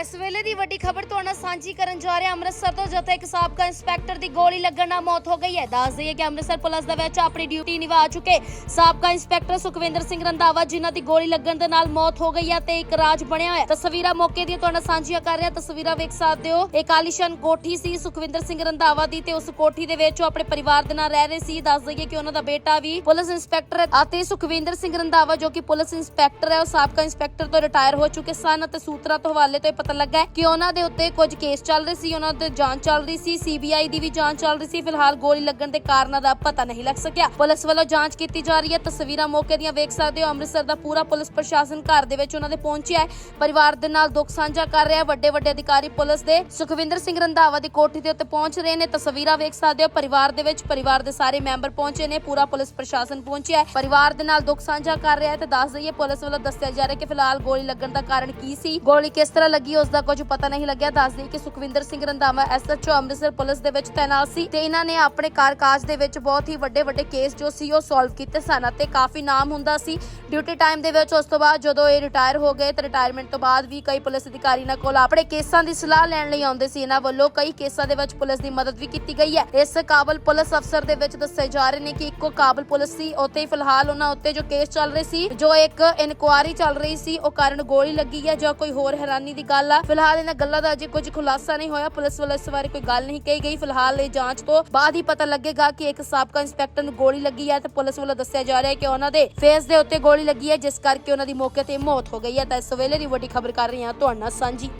ਇਸ ਵੇਲੇ ਦੀ ਵੱਡੀ ਖਬਰ ਤੁਹਾਡੇ ਸਾਂਝੀ ਕਰਨ ਜਾ ਰਹੇ ਅੰਮ੍ਰਿਤਸਰ ਤੋਂ, ਜਿੱਥੇ ਇੱਕ ਸਾਬਕਾ ਇੰਸਪੈਕਟਰ ਦੀ ਗੋਲੀ ਲੱਗਣ ਨਾਲ ਮੌਤ ਹੋ ਗਈ ਹੈ। ਦੱਸ ਦਈਏ ਕਿ ਅੰਮ੍ਰਿਤਸਰ ਪੁਲਿਸ ਦੇ ਵਿੱਚ ਆਪਣੀ ਡਿਊਟੀ ਨਿਭਾ ਚੁੱਕੇ ਸਾਬਕਾ ਇੰਸਪੈਕਟਰ ਸੁਖਵਿੰਦਰ ਸਿੰਘ ਰੰਧਾਵਾ, ਜਿਨ੍ਹਾਂ ਦੀ ਗੋਲੀ ਲੱਗਣ ਦੇ ਨਾਲ ਮੌਤ ਹੋ ਗਈ ਹੈ ਤੇ ਇੱਕ ਰਾਜ ਬਣਿਆ ਹੋਇਆ ਤਸਵੀਰਾਂ ਮੌਕੇ ਦੀਆਂ ਤੁਹਾਡੇ ਸਾਂਝੀਆਂ ਕਰ ਰਹੇ। ਤਸਵੀਰਾਂ ਵੇਖ ਸਕਦੇ ਹੋ। ਇੱਕ ਆਲੀਸ਼ਾਨ ਕੋਠੀ ਸੀ ਸੁਖਵਿੰਦਰ ਸਿੰਘ ਰੰਧਾਵਾ ਦੀ ਤੇ ਉਸ ਕੋਠੀ ਦੇ ਵਿੱਚ ਉਹ ਆਪਣੇ ਪਰਿਵਾਰ ਦੇ ਨਾਲ ਰਹਿ ਰਹੇ ਸੀ। ਦੱਸ ਦਈਏ ਕਿ ਉਹਨਾਂ ਦਾ ਬੇਟਾ ਵੀ ਪੁਲਿਸ ਇੰਸਪੈਕਟਰ ਅਤੇ ਸੁਖਵਿੰਦਰ ਸਿੰਘ ਰੰਧਾਵਾ, ਜੋ ਕਿ ਪੁਲਿਸ ਇੰਸਪੈਕਟਰ ਹੈ, ਉਹ ਸਾਬਕਾ ਇੰਸਪੈਕਟਰ ਤੋਂ ਰਿਟਾਇਰ ਹੋ ਚੁੱਕੇ ਸਨ ਅਤੇ ਸੂਤਰਾਂ ਤੋਂ ਹਵਾਲੇ ਤੋਂ ਪਤਾ ਲੱਗਾ ਕਿ ਉਹਨਾਂ ਦੇ ਉੱਤੇ ਕੁਝ ਕੇਸ ਚੱਲ ਰਹੇ ਸੀ, ਉਹਨਾਂ ਤੇ ਜਾਂਚ ਚੱਲ ਰਹੀ ਸੀ ਸੀਬੀਆਈ ਦੀ ਵੀ ਜਾਂਚ ਚੱਲ ਰਹੀ ਸੀ। ਫਿਲਹਾਲ ਗੋਲੀ ਲੱਗਣ ਦੇ ਕਾਰਨਾਂ ਦਾ ਪਤਾ ਨਹੀਂ ਲੱਗ ਸਕਿਆ। ਪੁਲਿਸ ਵੱਲੋਂ ਜਾਂਚ ਕੀਤੀ ਜਾ ਰਹੀ ਹੈ। ਤਸਵੀਰਾਂ ਮੌਕੇ ਦੀਆਂ ਵੇਖ ਸਕਦੇ ਹੋ। ਅੰਮ੍ਰਿਤਸਰ ਦਾ ਪੂਰਾ ਪੁਲਿਸ ਪ੍ਰਸ਼ਾਸਨ ਘਰ ਦੇ ਵਿੱਚ ਉਹਨਾਂ ਦੇ ਪਹੁੰਚਿਆ ਹੈ। ਪਰਿਵਾਰ ਦੇ ਨਾਲ ਦੁੱਖ ਸਾਂਝਾ ਕਰ ਰਿਹਾ ਵੱਡੇ ਵੱਡੇ ਅਧਿਕਾਰੀ ਪੁਲਿਸ ਦੇ ਸੁਖਵਿੰਦਰ ਸਿੰਘ ਰੰਧਾਵਾ ਦੀ ਕੋਠੀ ਦੇ ਉੱਤੇ ਪਹੁੰਚ ਰਹੇ ਨੇ। ਤਸਵੀਰਾਂ ਵੇਖ ਸਕਦੇ ਹੋ। ਪਰਿਵਾਰ ਦੇ ਵਿੱਚ ਪਰਿਵਾਰ ਦੇ ਸਾਰੇ ਮੈਂਬਰ ਪਹੁੰਚੇ ਨੇ। ਪੂਰਾ ਪੁਲਿਸ ਪ੍ਰਸ਼ਾਸਨ ਪਹੁੰਚਿਆ ਹੈ। ਪਰਿਵਾਰ ਦੇ ਨਾਲ ਦੁੱਖ ਸਾਂਝਾ ਕਰ ਰਿਹਾ ਹੈ। ਤੇ ਦੱਸ ਦਈਏ, ਪੁਲਿਸ ਵੱਲੋਂ ਦੱਸਿਆ ਜਾ ਰਿਹਾ ਕਿ ਫਿਲਹਾਲ ਗੋਲੀ ਲੱਗਣ ਦਾ ਕਾਰਨ ਕੀ ਸੀ? ਗੋਲੀ ਕਿਸ ਤਰ੍ਹਾਂ ਲੱਗੀ ਉਸ ਦਾ ਕੁਝ ਪਤਾ ਨਹੀਂ ਲੱਗਿਆ। ਦੱਸ ਕਿ ਸੁਖਵਿੰਦਰ ਸਿੰਘ ਰੰਧਾਵਾ ਐਸਐਚਓ ਅੰਮ੍ਰਿਤਸਰ ਪੁਲਿਸ ਦੇ ਵਿੱਚ ਤਾਇਨਾਤ ਸੀ ਤੇ ਇਹਨਾਂ ਨੇ ਆਪਣੇ ਕਾਰਕਾਜ ਦੇ ਵਿੱਚ ਬਹੁਤ ਹੀ ਵੱਡੇ ਵੱਡੇ ਕੇਸ ਜੋ ਸੀ ਉਹ ਸੋਲਵ ਕੀਤੇ ਸਨ ਅਤੇ ਕਾਫੀ ਨਾਮ ਹੁੰਦਾ ਸੀ। ਡਿਊਟੀ ਟਾਈਮ ਦੇ ਵਿੱਚ ਉਸ ਤੋਂ ਬਾਅਦ ਜਦੋਂ ਇਹ ਰਿਟਾਇਰ ਹੋ ਗਏ ਤੇ ਰਿਟਾਇਰਮੈਂਟ ਤੋਂ ਬਾਅਦ ਵੀ ਕਈ ਪੁਲਿਸ ਅਧਿਕਾਰੀ ਇਹਨਾਂ ਕੋਲ ਆਪਣੇ ਕੇਸਾਂ ਦੀ ਸਲਾਹ ਲੈਣ ਲਈ ਆਉਂਦੇ ਸੀ। ਇਹਨਾਂ ਵੱਲੋਂ ਕਈ ਕੇਸਾਂ ਦੇ ਵਿੱਚ ਪੁਲਿਸ ਦੀ ਮਦਦ ਵੀ ਕੀਤੀ ਗਈ ਹੈ। ਇਸ ਕਾਬਲ ਪੁਲਿਸ ਅਫਸਰ ਦੇ ਵਿੱਚ ਦੱਸੇ ਜਾ ਰਹੇ ਨੇ ਕਿ ਇੱਕੋ ਕਾਬਲ ਪੁਲਿਸ ਸੀ। ਉੱਥੇ ਫਿਲਹਾਲ ਉਹਨਾਂ ਉੱਤੇ ਜੋ ਕੇਸ ਚੱਲ ਰਹੇ ਸੀ, ਜੋ ਇੱਕ ਇਨਕੁਆਰੀ ਚੱਲ ਰਹੀ ਸੀ, ਉਹ ਕਾਰਨ ਗੋਲੀ ਲੱਗੀ ਹੈ ਜਾਂ ਕੋਈ ਹੋਰ ਹੈਰਾਨੀ ਦੀ ਗੱਲ ਆ। ਫਿਲਹਾਲ ਇਹਨਾਂ ਗੱਲਾਂ ਦਾ ਅਜੇ ਕੁਝ ਖੁਲਾਸਾ ਨਹੀਂ ਹੋਇਆ। ਪੁਲਿਸ ਵੱਲੋਂ ਇਸ ਬਾਰੇ ਕੋਈ ਗੱਲ ਨਹੀਂ ਕਹੀ ਗਈ। ਫਿਲਹਾਲ ਇਹ ਜਾਂਚ ਤੋਂ ਬਾਅਦ ਹੀ ਪਤਾ ਲੱਗੇਗਾ ਕਿ ਇੱਕ ਸਾਬਕਾ ਇੰਸਪੈਕਟਰ ਨੂੰ ਗੋਲੀ ਲੱਗੀ ਹੈ ਤੇ ਪੁਲਿਸ ਵੱਲੋਂ ਦੱਸਿਆ ਜਾ ਰਿਹਾ ਹੈ ਕਿ ਉਹਨਾਂ ਦੇ ਫੇਸ ਦੇ ਉੱਤੇ ਗੋਲੀ ਲੱਗੀ ਹੈ ਜਿਸ ਕਰਕੇ ਉਹਨਾਂ ਦੀ ਮੌਕੇ ਤੇ ਮੌਤ ਹੋ ਗਈ ਹੈ। ਤਾਂ ਇਸ ਵੇਲੇ ਦੀ ਵੱਡੀ ਖਬਰ ਕਰ ਰਹੀ ਹਾਂ ਤੁਹਾਡੇ ਨਾਲ ਸਾਂਝੀ।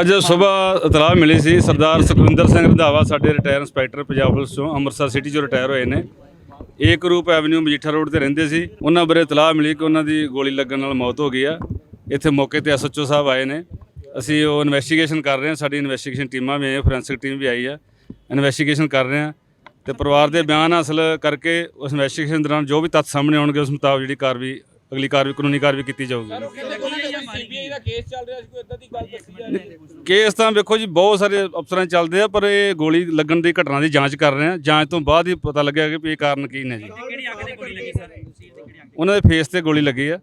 ਅੱਜ ਸਵੇਰ ਇਤਲਾਹ ਮਿਲੀ ਸੀ ਸਰਦਾਰ ਸੁਖਵਿੰਦਰ ਸਿੰਘ ਰੰਧਾਵਾ ਸਾਡੇ ਰਿਟਾਇਰ ਇੰਸਪੈਕਟਰ ਪੰਜਾਬ ਪੁਲਿਸ ਤੋਂ ਅੰਮ੍ਰਿਤਸਰ ਸਿਟੀ ਚੋਂ ਰਿਟਾਇਰ ਹੋਏ ਨੇ। ਏਕ ਰੂਪ ਐਵਨਿਊ ਮਜੀਠਾ ਰੋਡ ਤੇ ਰਹਿੰਦੇ ਸੀ। ਉਹਨਾਂ ਬਾਰੇ ਇਤਲਾਹ ਮਿਲੀ ਕਿ ਉਹਨਾਂ ਦੀ ਗੋਲੀ ਲੱਗਣ ਨਾਲ ਮੌਤ ਹੋ ਗਈ ਆ। ਇੱਥੇ ਮੌਕੇ ਤੇ ਐਸਐਚਓ ਸਾਹਿਬ ਆਏ ਨੇ। ਅਸੀਂ ਉਹ ਇਨਵੈਸਟੀਗੇਸ਼ਨ ਕਰ ਰਹੇ ਹਾਂ ਸਾਡੀ ਇਨਵੈਸਟੀਗੇਸ਼ਨ ਟੀਮਾਂ ਵੀ ਆਈਆਂ ਫੋਰੈਂਸਿਕ ਟੀਮ ਵੀ ਆਈ ਆ। ਇਨਵੈਸਟੀਗੇਸ਼ਨ ਕਰ ਰਹੇ ਹਾਂ ਤੇ ਪਰਿਵਾਰ ਦੇ ਬਿਆਨ ਹਾਸਲ ਕਰਕੇ ਉਸ ਇਨਵੈਸਟੀਗੇਸ਼ਨ ਦੌਰਾਨ ਜੋ ਵੀ ਤੱਥ ਸਾਹਮਣੇ ਆਉਣਗੇ ਉਸ ਮੁਤਾਬਕ ਜਿਹੜੀ ਕਾਰਵਾਈ ਅਗਲੀ ਕਾਰਵਾਈ ਕਾਨੂੰਨੀ ਕਾਰਵਾਈ ਕੀਤੀ ਜਾਊਗੀ। ਸੀਬੀਆਈ ਦਾ ਕੇਸ ਚੱਲ ਰਿਹਾ ਸੀ ਕੋਈ ਇਦਾਂ ਦੀ ਗੱਲ ਦੱਸੀ ਜਾ ਰਹੀ ਹੈ। ਕੇਸ ਤਾਂ ਵੇਖੋ ਜੀ ਬਹੁਤ ਸਾਰੇ ਅਫਸਰਾਂ ਚੱਲਦੇ ਆ ਪਰ ਇਹ ਗੋਲੀ ਲੱਗਣ ਦੀ ਘਟਨਾ ਦੀ ਜਾਂਚ ਕਰ ਰਹੇ ਆ ਜਾਂਚ ਤੋਂ ਬਾਅਦ ਹੀ ਪਤਾ ਲੱਗਿਆ ਕਿ ਇਹ ਕਾਰਨ ਕੀ ਨੇ ਜੀ। ਕਿਹੜੀ ਅੱਗ ਤੇ ਗੋਲੀ ਲੱਗੀ ਸਰ? ਤੁਸੀਂ ਤੇ ਕਿਹੜੀ ਅੱਗ ਉਹਨਾਂ ਦੇ ਫੇਸ ਤੇ ਗੋਲੀ ਲੱਗੀ ਆ।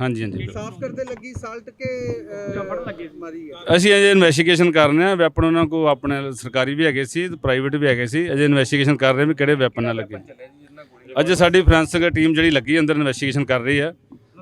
ਹਾਂਜੀ ਹਾਂਜੀ ਸਾਫ਼ ਕਰਦੇ ਲੱਗੀ ਸਾਲਟ ਕੇ ਅਹ, ਮਾਰੀ ਹੈ? ਅਸੀਂ ਅਜੇ ਇਨਵੈਸਟੀਗੇਸ਼ਨ ਕਰ ਰਹੇ ਆ ਵੈਪਨ ਉਹਨਾਂ ਕੋ ਆਪਣੇ ਸਰਕਾਰੀ ਵੀ ਹੈਗੇ ਸੀ ਪ੍ਰਾਈਵੇਟ ਵੀ ਹੈਗੇ ਸੀ ਅਜੇ ਇਨਵੈਸਟੀਗੇਸ਼ਨ ਕਰ ਰਹੇ ਵੀ ਕਿਹੜੇ ਵੈਪਨ ਨਾਲ ਲੱਗੇ। ਅੱਜ ਸਾਡੀ ਫੋਰੈਂਸਿਕ ਟੀਮ ਜਿਹੜੀ ਲੱਗੀ ਅੰਦਰ ਇਨਵੈਸਟੀਗੇਸ਼ਨ ਕਰ ਰਹੀ ਆ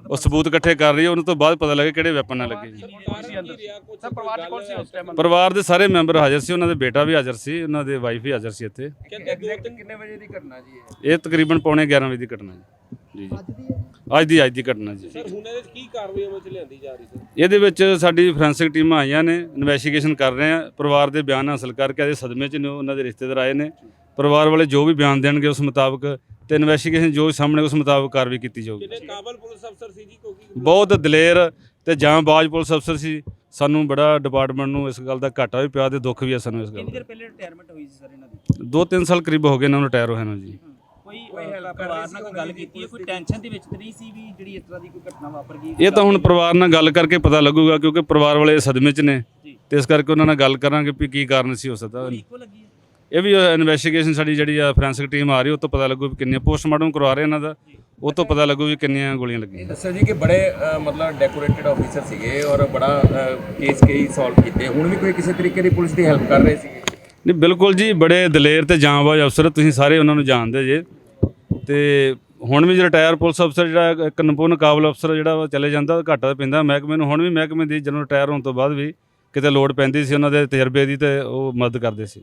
ਉਹ ਸਬੂਤ ਇਕੱਠੇ ਕਰ ਰਹੀ ਹੈ ਉਹਨਾਂ ਤੋਂ ਬਾਅਦ ਪਤਾ ਲੱਗੇ ਕਿਹੜੇ ਵੈਪਨ ਨਾਲ ਲੱਗੇ ਜੀ। ਸਰ ਪਰਿਵਾਰ ਚ ਕੌਣ ਸੀ ਉਸ ਟਾਈਮ ਪਰਿਵਾਰ ਦੇ ਸਾਰੇ ਮੈਂਬਰ ਹਾਜ਼ਰ ਸੀ ਉਹਨਾਂ ਦੇ ਬੇਟਾ ਵੀ ਹਾਜ਼ਰ ਸੀ ਉਹਨਾਂ ਦੇ ਵਾਈਫ ਵੀ ਹਾਜ਼ਰ ਸੀ ਇੱਥੇ। ਕਹਿੰਦੇ ਦੋ ਤਿੰਨ ਕਿੰਨੇ ਵਜੇ ਦੀ ਘਟਨਾ ਜੀ ਇਹ? ਇਹ ਤਕਰੀਬਨ ਪੌਣੇ 11 ਵਜੇ ਦੀ ਘਟਨਾ ਜੀ। ਜੀ ਜੀ। ਅੱਜ ਦੀ ਅੱਜ ਦੀ ਘਟਨਾ ਜੀ। ਸਰ ਹੁਣ ਇਹਦੇ ਵਿੱਚ ਕੀ ਕਾਰਵਾਈ ਅਮਲ ਚ ਲਿਆਂਦੀ ਜਾ ਰਹੀ ਸਰ ਇਹਦੇ ਵਿੱਚ ਸਾਡੀ ਫੋਰੈਂਸਿਕ ਟੀਮਾਂ ਆਈਆਂ ਨੇ ਇਨਵੈਸਟੀਗੇਸ਼ਨ ਕਰ ਰਹੇ ਆ। ਪਰਿਵਾਰ ਦੇ ਬਿਆਨ ਹਾਸਲ ਕਰਕੇ ਇਹਦੇ ਸਦਮੇ 'ਚ ਨੇ ਉਹਨਾਂ ਦੇ ਰਿਸ਼ਤੇਦਾਰ ਆਏ ਨੇ। ਪਰਿਵਾਰ ਵਾਲੇ ਜੋ ਵੀ ਬਿਆਨ ਦੇਣਗੇ ਉਸ ਮੁਤਾਬਕ ਤੇ ਇਨਵੈਸਟੀਗੇਸ਼ਨ ਜੋ ਸਾਹਮਣੇ ਉਸ ਮੁਤਾਬਕ ਕਾਰਵਾਈ ਕੀਤੀ ਜਾਊਗੀ। ਕਿੰਨੇ ਕਾਬਲ ਪੁਲਿਸ ਅਫਸਰ ਸੀ ਜੀ ਕਿਉਂਕਿ ਬਹੁਤ ਦਲੇਰ ਤੇ ਜਾਂਬਾਜ਼ ਪੁਲਿਸ ਅਫਸਰ ਸੀ। ਸਾਨੂੰ ਬੜਾ ਡਿਪਾਰਟਮੈਂਟ ਨੂੰ ਇਸ ਗੱਲ ਦਾ ਘਾਟਾ ਵੀ ਪਿਆ ਤੇ ਦੁੱਖ ਵੀ ਹੈ ਸਾਨੂੰ ਇਸ ਗੱਲ ਕਿੰਨੀ ਦਾ ਦੇਰ ਪਹਿਲੇ ਰਿਟਾਇਰਮੈਂਟ ਹੋਈ ਸੀ ਸਰ ਇਹਨਾਂ ਦੀ? ਦੋ ਤਿੰਨ ਸਾਲ ਕਰੀਬ ਹੋ ਗਏ ਇਹਨਾਂ ਨੂੰ ਰਿਟਾਇਰ ਹੋਏ ਨੂੰ ਜੀ। ਕੋਈ ਪਰਿਵਾਰ ਨਾਲ ਕੋਈ ਗੱਲ ਕੀਤੀ ਹੈ? ਕੋਈ ਟੈਨਸ਼ਨ ਦੇ ਵਿੱਚ ਤਾਂ ਨਹੀਂ ਸੀ ਵੀ ਜਿਹੜੀ ਇਸ ਤਰ੍ਹਾਂ ਦੀ ਕੋਈ ਘਟਨਾ ਵਾਪਰ ਗਈ? ਇਹ ਤਾਂ ਹੁਣ ਪਰਿਵਾਰ ਨਾਲ ਗੱਲ ਕਰਕੇ ਪਤਾ ਲੱਗੂਗਾ ਕਿਉਂਕਿ ਪਰਿਵਾਰ ਵਾਲੇ ਸਦਮੇ 'ਚ ਨੇ। ਤੇ ਇਸ ਕਰਕੇ ਉਹਨਾਂ ਨਾਲ ਗੱਲ ਕਰਾਂਗੇ ਵੀ ਕੀ ਕਾਰਨ ਸੀ ਹੋ ਸਕਦਾ। ਇਹ ਵੀ ਇਨਵੈਸਟੀਗੇਸ਼ਨ ਸਾਡੀ ਜਿਹੜੀ ਆ ਫੋਰੈਂਸਿਕ ਟੀਮ ਆ ਰਹੀ ਉਹ ਤੋਂ ਪਤਾ ਲੱਗੂ ਵੀ ਕਿੰਨੀਆਂ ਪੋਸਟਮਾਰਟਮ ਕਰਵਾ ਰਹੇ ਇਹਨਾਂ ਦਾ। ਉਹ ਤੋਂ ਪਤਾ ਲੱਗੂ ਵੀ ਕਿੰਨੀਆਂ ਗੋਲੀਆਂ ਲੱਗੀਆਂ। ਦੱਸਿਆ ਜੀ ਕਿ ਬੜੇ ਮਤਲਬ ਡੈਕੋਰੇਟਡ ਆਫੀਸਰ ਸੀਗੇ ਔਰ ਬੜਾ ਕੇਸ ਕਈ ਸੋਲਵ ਕੀਤੇ। ਹੁਣ ਵੀ ਕੋਈ ਕਿਸੇ ਤਰੀਕੇ ਦੀ ਪੁਲਿਸ ਦੀ ਹੈਲਪ ਕਰ ਰਹੇ ਸੀਗੇ? ਨਹੀਂ ਬਿਲਕੁਲ ਜੀ ਬੜੇ ਦਲੇਰ ਤੇ ਜਾਂਬਾਜ਼ ਅਫਸਰ ਤੁਸੀਂ ਸਾਰੇ ਉਹਨਾਂ ਨੂੰ ਜਾਣਦੇ ਜੇ। ਤੇ ਹੁਣ ਵੀ ਜਿਹੜਾ ਰਿਟਾਇਰ ਪੁਲਿਸ ਅਫਸਰ ਜਿਹੜਾ ਇੱਕ ਨਿਪੁੰਨ ਕਾਬਲ ਅਫਸਰ ਜਿਹੜਾ ਉਹ ਚਲੇ ਜਾਂਦਾ, ਘਾਟਾ ਪੈਂਦਾ। ਮਹਿਕਮੇ ਨੂੰ ਹੁਣ ਵੀ ਮਹਿਕਮੇ ਦੀ, ਜਦੋਂ ਰਿਟਾਇਰ ਹੋਣ ਤੋਂ ਬਾਅਦ ਵੀ ਕਿਤੇ ਲੋੜ ਪੈਂਦੀ ਸੀ, ਉਹਨਾਂ ਦੇ ਤਜਰਬੇ ਦੀ ਤੇ ਉਹ ਮਦਦ ਕਰਦੇ ਸੀ।